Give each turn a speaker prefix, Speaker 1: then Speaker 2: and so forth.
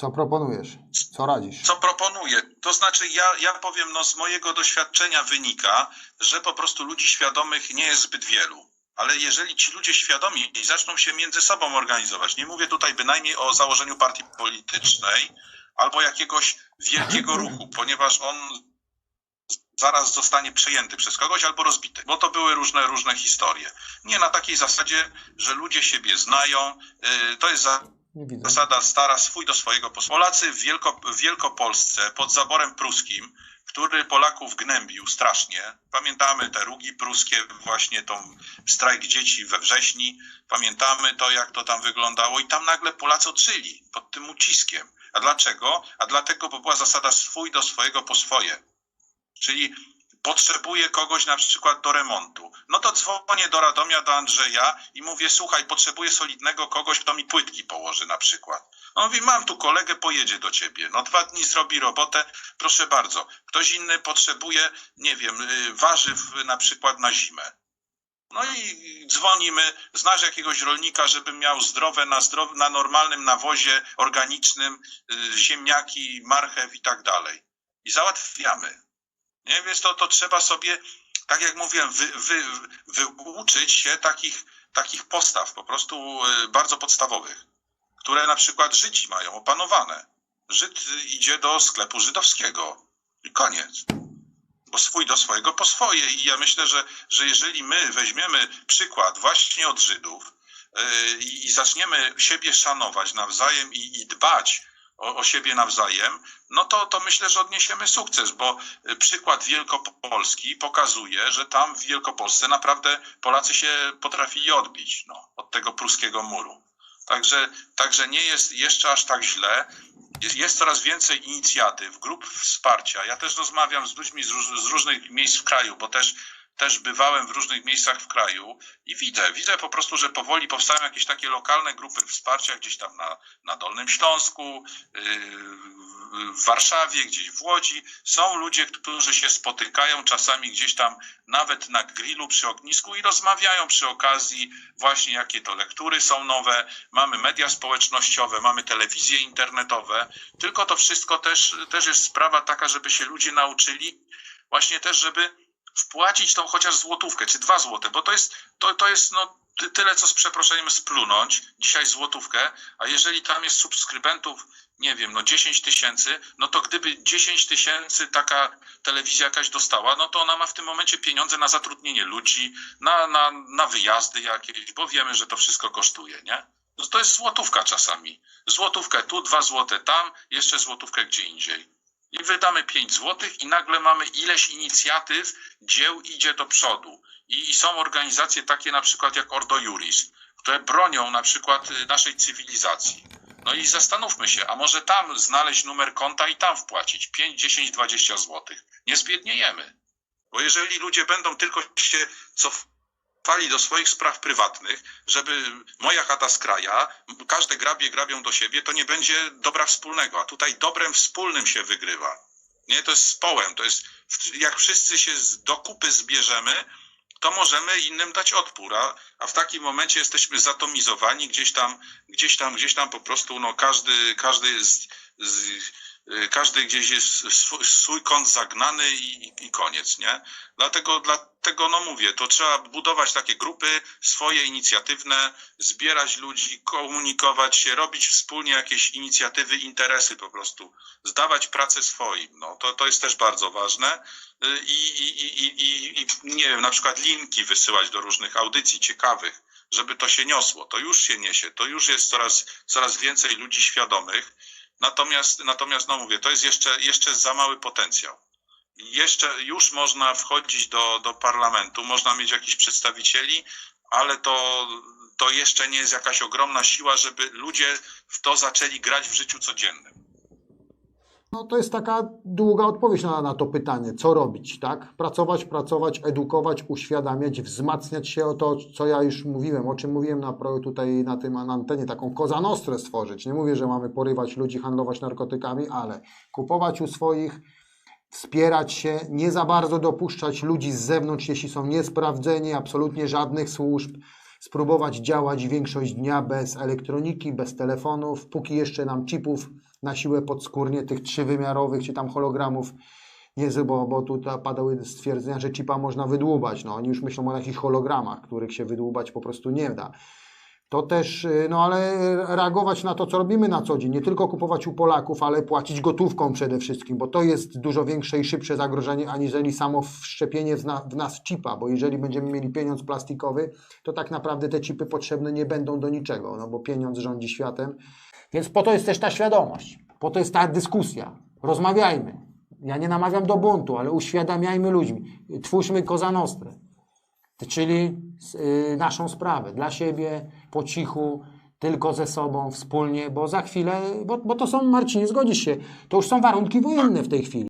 Speaker 1: Co proponujesz? Co radzisz?
Speaker 2: Co proponuję? To znaczy, ja, ja powiem, no z mojego doświadczenia wynika, że po prostu ludzi świadomych nie jest zbyt wielu. Ale jeżeli ci ludzie świadomi zaczną się między sobą organizować, nie mówię tutaj bynajmniej o założeniu partii politycznej albo jakiegoś wielkiego ruchu, ponieważ on zaraz zostanie przejęty przez kogoś albo rozbity, bo to były różne, różne historie. Nie na takiej zasadzie, że ludzie siebie znają, yy, to jest za,
Speaker 1: Nie widzę.
Speaker 2: zasada stara swój do swojego. Polacy w, Wielko, w Wielkopolsce pod zaborem pruskim, który Polaków gnębił strasznie. Pamiętamy te rugi pruskie, właśnie tą strajk dzieci we wrześni. Pamiętamy to, jak to tam wyglądało i tam nagle Polacy odżyli pod tym uciskiem. A dlaczego? A dlatego, bo była zasada swój do swojego po swoje. Czyli potrzebuję kogoś na przykład do remontu. No to dzwonię do Radomia, do Andrzeja i mówię, słuchaj, potrzebuję solidnego kogoś, kto mi płytki położy na przykład. On mówi, mam tu kolegę, pojedzie do ciebie. No dwa dni zrobi robotę, proszę bardzo. Ktoś inny potrzebuje, nie wiem, y, warzyw na przykład na zimę. No i dzwonimy, znasz jakiegoś rolnika, żeby miał zdrowe na, zdrow- na normalnym nawozie organicznym, y, ziemniaki, marchew i tak dalej. I załatwiamy. Nie, więc to, to trzeba sobie, tak jak mówiłem, wy, wy, wyuczyć się takich, takich postaw po prostu y, bardzo podstawowych, które na przykład Żydzi mają opanowane. Żyd y, idzie do sklepu żydowskiego i koniec. Bo swój do swojego po swoje. I ja myślę, że, że jeżeli my weźmiemy przykład właśnie od Żydów y, i zaczniemy siebie szanować nawzajem i, i dbać o, o siebie nawzajem, no to, to myślę, że odniesiemy sukces, bo y, przykład Wielkopolski pokazuje, że tam w Wielkopolsce naprawdę Polacy się potrafili odbić no, od tego pruskiego muru. Także, także nie jest jeszcze aż tak źle. Jest, jest coraz więcej inicjatyw, grup wsparcia. Ja też rozmawiam z ludźmi z, róż, z różnych miejsc w kraju, bo też, też bywałem w różnych miejscach w kraju i widzę, widzę po prostu, że powoli powstają jakieś takie lokalne grupy wsparcia gdzieś tam na, na Dolnym Śląsku, yy, w Warszawie, gdzieś w Łodzi. Są ludzie, którzy się spotykają czasami gdzieś tam nawet na grillu przy ognisku i rozmawiają przy okazji właśnie jakie to lektury są nowe, mamy media społecznościowe, mamy telewizje internetowe, tylko to wszystko też, też jest sprawa taka, żeby się ludzie nauczyli właśnie też, żeby wpłacić tą chociaż złotówkę, czy dwa złote, bo to jest, to, to jest no, ty- tyle, co z przeproszeniem splunąć, dzisiaj złotówkę, a jeżeli tam jest subskrybentów, nie wiem, no 10 tysięcy, no to gdyby 10 tysięcy taka telewizja jakaś dostała, no to ona ma w tym momencie pieniądze na zatrudnienie ludzi, na, na, na wyjazdy jakieś, bo wiemy, że to wszystko kosztuje, nie? No to jest złotówka czasami. Złotówkę tu, dwa złote tam, jeszcze złotówkę gdzie indziej. I wydamy 5 złotych i nagle mamy ileś inicjatyw, dzieł idzie do przodu. I, I są organizacje takie na przykład jak Ordo Juris, które bronią na przykład y, naszej cywilizacji. No i zastanówmy się, a może tam znaleźć numer konta i tam wpłacić 5, 10, 20 złotych. Nie zbiedniejemy. Bo jeżeli ludzie będą tylko się cofali do swoich spraw prywatnych, żeby moja chata z kraja, każde grabie grabią do siebie, to nie będzie dobra wspólnego. A tutaj dobrem wspólnym się wygrywa. Nie, to jest społem, to jest, jak wszyscy się do kupy zbierzemy, to możemy innym dać odpór, a, a w takim momencie jesteśmy zatomizowani, gdzieś tam, gdzieś tam, gdzieś tam po prostu, no każdy, każdy z, z, każdy gdzieś jest swój, swój kąt zagnany i, i- i koniec, nie? Dlatego, dlatego, no mówię, to trzeba budować takie grupy swoje inicjatywne, zbierać ludzi, komunikować się, robić wspólnie jakieś inicjatywy, interesy po prostu, zdawać pracę swoim, no to, to jest też bardzo ważne Y, i, i, i, i, i nie wiem, na przykład linki wysyłać do różnych audycji ciekawych, żeby to się niosło. To już się niesie, to już jest coraz, coraz więcej ludzi świadomych. Natomiast, natomiast no mówię, to jest jeszcze, jeszcze za mały potencjał. Jeszcze już można wchodzić do, do parlamentu, można mieć jakichś przedstawicieli, ale to, to jeszcze nie jest jakaś ogromna siła, żeby ludzie w to zaczęli grać w życiu codziennym.
Speaker 1: No to jest taka długa odpowiedź na, na to pytanie, co robić, tak? Pracować, pracować, edukować, uświadamiać, wzmacniać się o to, co ja już mówiłem, o czym mówiłem na, tutaj na tym na antenie, taką kozanostrę stworzyć. Nie mówię, że mamy porywać ludzi, handlować narkotykami, ale kupować u swoich, wspierać się, nie za bardzo dopuszczać ludzi z zewnątrz, jeśli są niesprawdzeni, absolutnie żadnych służb, spróbować działać większość dnia bez elektroniki, bez telefonów, póki jeszcze nam chipów na siłę podskórnie tych trzywymiarowych czy tam hologramów. Z- bo, bo tu padały stwierdzenia, że chipa można wydłubać. No, oni już myślą o jakichś hologramach, których się wydłubać po prostu nie da. To też, y, no ale reagować na to, co robimy na co dzień. Nie tylko kupować u Polaków, ale płacić gotówką przede wszystkim, bo to jest dużo większe i szybsze zagrożenie, aniżeli samo wszczepienie w, na, w nas chipa, bo jeżeli będziemy mieli pieniądz plastikowy, to tak naprawdę te chipy potrzebne nie będą do niczego, no bo pieniądz rządzi światem. Więc po to jest też ta świadomość, po to jest ta dyskusja. Rozmawiajmy. Ja nie namawiam do buntu, ale uświadamiajmy ludźmi. Twórzmy Cosa Nostra czyli y, naszą sprawę, dla siebie, po cichu, tylko ze sobą, wspólnie, bo za chwilę, bo, bo to są, Marcinie, zgodzisz się, to już są warunki wojenne w tej chwili.